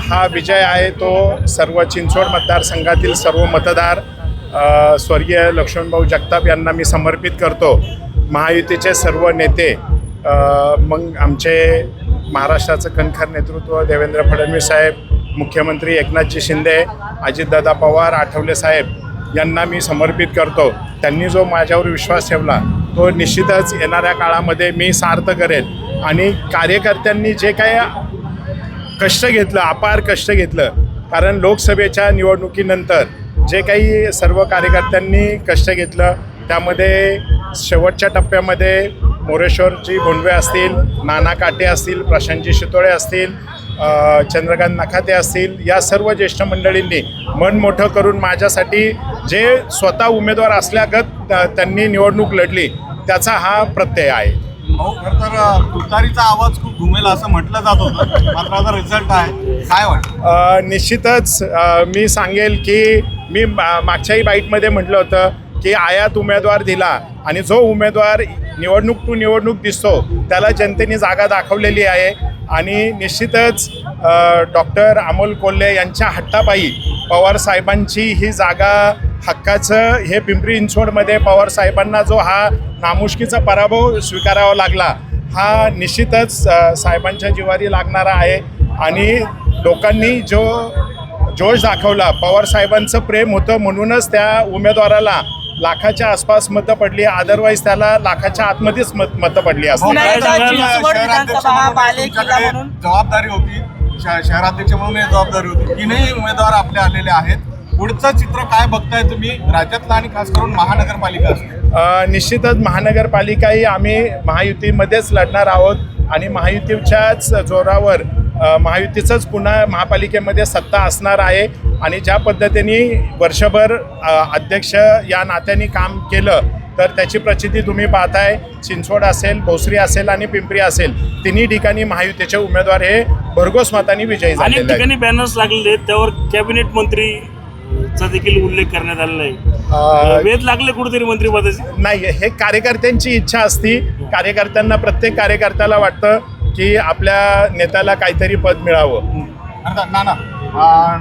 हा विजय आहे तो सर्व चिंचवड मतदारसंघातील सर्व मतदार स्वर्गीय लक्ष्मणभाऊ जगताप यांना मी समर्पित करतो. महायुतीचे सर्व नेते मग आमचे महाराष्ट्राचं कणखर नेतृत्व देवेंद्र फडणवीस साहेब मुख्यमंत्री एकनाथजी शिंदे अजितदादा पवार आठवले साहेब यांना मी समर्पित करतो. त्यांनी जो माझ्यावर विश्वास ठेवला तो निश्चितच येणाऱ्या काळामध्ये मी सार्थ करेन. आणि कार्यकर्त्यांनी जे काही कष्ट घेतलं अपार कष्ट घेतलं. कारण लोकसभेच्या निवडणुकीनंतर जे काही सर्व कार्यकर्त्यांनी कष्ट घेतलं त्यामध्ये शेवटच्या टप्प्यामध्ये मोरेश्वरजी भोंडवे असतील नाना काटे असतील प्रशांतजी शितोळे असतील चंद्रकांत नखाते असतील या सर्व ज्येष्ठ मंडळींनी मन मोठं करून माझ्यासाठी जे स्वतः उमेदवार असल्यागत त्यांनी निवडणूक लढली त्याचा हा प्रत्यय आहे. भाऊ खरं तर तुतारीचा आवाज खूप घुमेल असं म्हटलं जात होतं. मात्र आता रिझल्ट आहे. काय वाटतं? निश्चितच मी सांगेल की मी मा- मागच्याही बाईटमध्ये म्हटलं होतं की आयात उमेदवार दिला आणि जो उमेदवार निवडणूक टू निवडणूक दिसतो त्याला जनतेने जागा दाखवलेली आहे. आणि निश्चितच डॉक्टर अमोल कोल्हे यांच्या हट्टापायी पवार साहेबांची ही जागा हक्काचं हे पिंपरी चिंचवडमध्ये पवार साहेबांना जो हा नामुष्कीचा पराभव स्वीकारावा लागला हा निश्चितच साहेबांच्या जिवारी लागणारा आहे. आणि लोकांनी जो जोश दाखवला पवार साहेबांचं प्रेम होतं म्हणूनच त्या उमेदवाराला लाखाच्या आसपास मतं पडली. अदरवाईज त्याला लाखाच्या आतमध्येच मत मतं पडली असतात जबाबदारी होती. शहराध्यक्ष म्हणून जबाबदारी होती. तीनही उमेदवार आपले आलेले आहेत. पुढचं चित्र काय बघताय तुम्ही? राज्यातलं आणि खास करून महानगरपालिका निश्चितच महानगरपालिकाही आम्ही महायुतीमध्येच लढणार आहोत आणि महायुतीच्याच जोरावर महायुतीचंच पुन्हा महापालिकेमध्ये सत्ता असणार आहे. आणि ज्या पद्धतीने वर्षभर अध्यक्ष या नात्याने काम केलं तर त्याची प्रचिती तुम्ही पाहताय. चिंचवड असेल भोसरी असेल आणि पिंपरी असेल तिन्ही ठिकाणी महायुतीचे उमेदवार हे भरघोस मताने विजयी ठिकाणी बॅनर्स लागलेले आहेत. त्यावर कॅबिनेट मंत्री चा देखील उल्लेख करण्यात आलेला आहे. वेध लागले कुठेतरी मंत्रिपदाचे? नाही हे कार्यकर्त्यांची इच्छा असती. कार्यकर्त्यांना प्रत्येक कार्यकर्त्याला वाटतं की आपल्या नेत्याला काहीतरी पद मिळावं. अर्थात नाना अ,